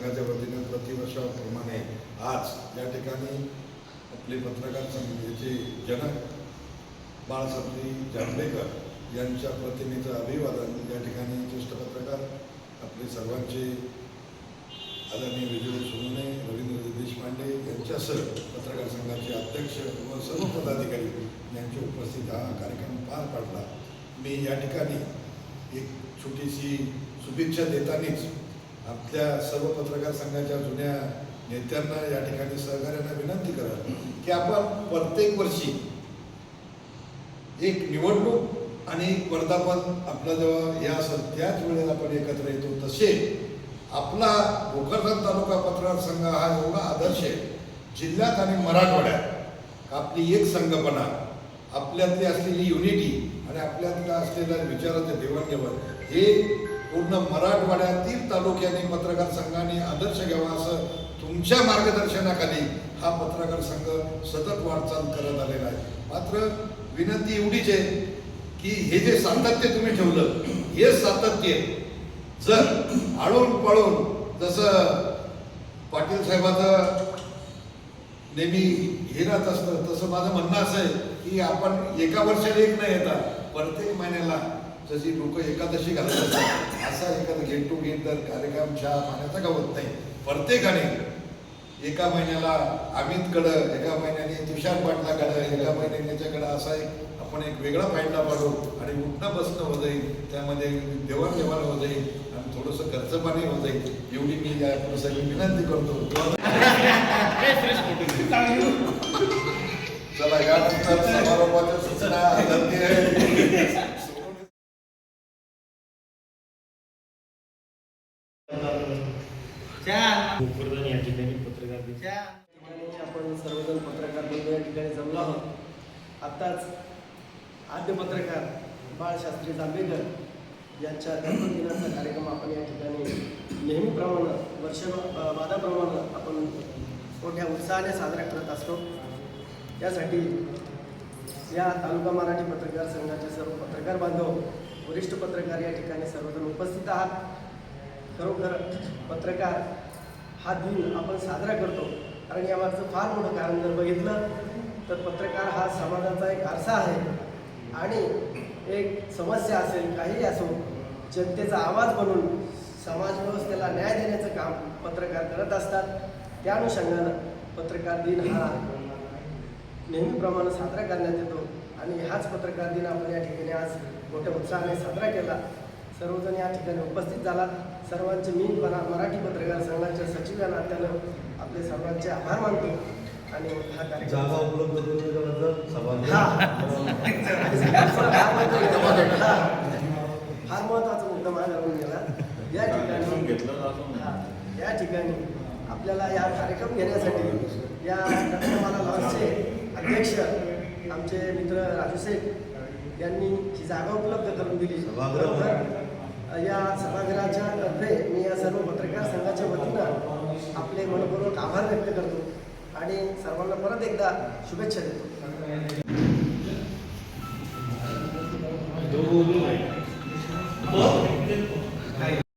संघाच्या वतीने प्रतिवर्षाप्रमाणे आज या ठिकाणी आपले पत्रकार संघाचे जनक बाळासाहेबजी जांभेकर यांच्या प्रतिमेचं अभिवादन या ठिकाणी ज्येष्ठ पत्रकार आपले सर्वांचे आदरणीय विजय सोमने रवींद्र देशपांडे यांच्यासह पत्रकार संघाचे अध्यक्ष व सर्व पदाधिकारी यांची उपस्थित हा कार्यक्रम पार पाडला. मी या ठिकाणी एक छोटीशी शुभेच्छा देतानीच आपल्या सर्व पत्रकार संघाच्या जुन्या नेत्यांना या ठिकाणी सहकार्यांना विनंती करा की आपण प्रत्येक वर्षी एक निवडणूक आणि एक वर्धापन आपला जेव्हा या त्याच वेळेला आपण एकत्र येतो तसे आपला भोकरदन तालुका पत्रकार संघ हा एवढा आदर्श आहे. जिल्ह्यात आणि मराठवाड्यात आपली एक संघपणा आपल्यातली असलेली युनिटी आणि आपल्यातला असलेल्या विचाराचं देवाणघेवाण हे पूर्ण मराठवाड्यातील तालुक्याने पत्रकार संघाने आदर्श घ्यावा असं तुमच्या मार्गदर्शनाखाली हा पत्रकार संघ सतत वाटचाल करत आलेला आहे. मात्र विनंती एवढीच आहे की हे जे सातत्य तुम्ही ठेवलं हे सातत्य जर आळून पळून जसं पाटील साहेबाचं नेहमी हे राहत असतं तसं माझं म्हणणं असं आहे की आपण एका वर्षाला एक नाही येतात प्रत्येक महिन्याला जशी लोक एकादशी घालत असतात. असा एखादा गेट टू तर कार्यक्रम चहा पाण्याचा गावत नाही. प्रत्येकाने एका महिन्याला अमितकडं एका महिन्याने तुषार पाटलाकडं एका महिन्याने याच्याकडं असा एक आपण एक वेगळा फायदा पाडू आणि उठणं बसणं होत जाईल. त्यामध्ये देवाणघेवाण हो जाईल आणि थोडंसं खर्च पाणी हो जाईल. एवढी मी या प्रसंगी विनंती करतो. चला यानंतर समारोपाच्या सूचना भोकरदन या ठिकाणी पत्रकार आपण सर्वजण पत्रकार बंधू या ठिकाणी जमलो आहोत. आत्ताच आद्य पत्रकार बाळशास्त्री जांभेकर यांच्या जन्मदिनाचा कार्यक्रम आपण या ठिकाणी नेहमीप्रमाणे वर्ष वादाप्रमाणे आपण मोठ्या उत्साहाने साजरा करत असतो. त्यासाठी या तालुका मराठी पत्रकार संघाचे सर्व पत्रकार बांधव वरिष्ठ पत्रकार या ठिकाणी सर्वजण उपस्थित आहात. खरोखर पत्रकार हा दिन आपण साजरा करतो. कारण यामागचं फार मोठं कारण जर बघितलं तर पत्रकार हा समाजाचा एक आरसा आहे. आणि एक समस्या असेल काही असो जनतेचा आवाज बनून समाज व्यवस्थेला न्याय देण्याचं काम पत्रकार करत असतात. त्या अनुषंगानं पत्रकार दिन हा नेहमीप्रमाणे साजरा करण्यात येतो. आणि हाच पत्रकार दिन आपण या ठिकाणी आज मोठ्या उत्साहाने साजरा केला. सर्वजण या ठिकाणी उपस्थित झाला सर्वांचे मी मरा मराठी पत्रकार संघाच्या सचिव या नात्यानं आपले सर्वांचे आभार मानतो आणि हा जागा उपलब्ध करून सगळ्यात फार महत्त्वाचा मुद्दा माझ्या लागून गेला. या ठिकाणी. या ठिकाणी आपल्याला या कार्यक्रम घेण्यासाठी या कार्यक्रमाला लॉन्चचे अध्यक्ष आमचे मित्र राजू शेख यांनी ही जागा उपलब्ध करून दिली? या सभागृहाच्या तर्फे मी या सर्व पत्रकार संघाच्या वतीनं आपले मनपूर्वक आभार व्यक्त करतो आणि सर्वांना परत एकदा शुभेच्छा देतो.